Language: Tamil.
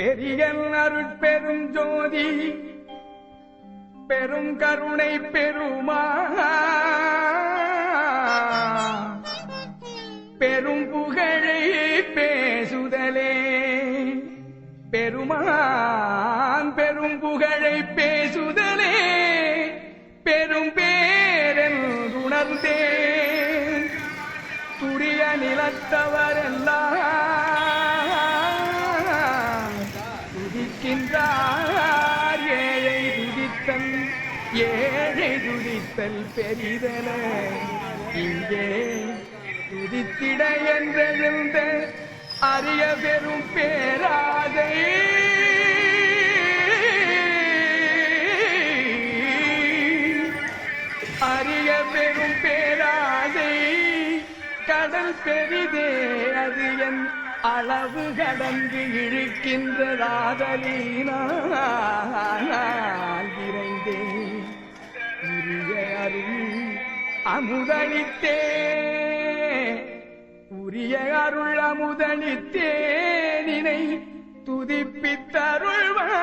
பெரிய அருட்பெரும் ஜோதி பெரும் கருணை பெருமா. பெரும் புகழை பேசுதலே பெருமான் பெரும் புகழை பேசுதலே பெரும் பேரன் உணர்ந்தே துரிய நிலத்தவரெல்லாம் துதிக்கின்றார் ஏழை துதித்தல் ஏழை துதித்தல் பெரிதல இங்கே துதித்திட என்றெழுந்த அரிய பெரும் பேராதை அரிய பெரும் பேராதை கடல் பெரிதே அது என் அளவு கடந்து இழுக்கின்றதாதலினால் விரைந்தே உரிய அருள் அமுதளித்தே உரிய அருள் அமுதளித்தே நினை துதிப்பித்தருள்வா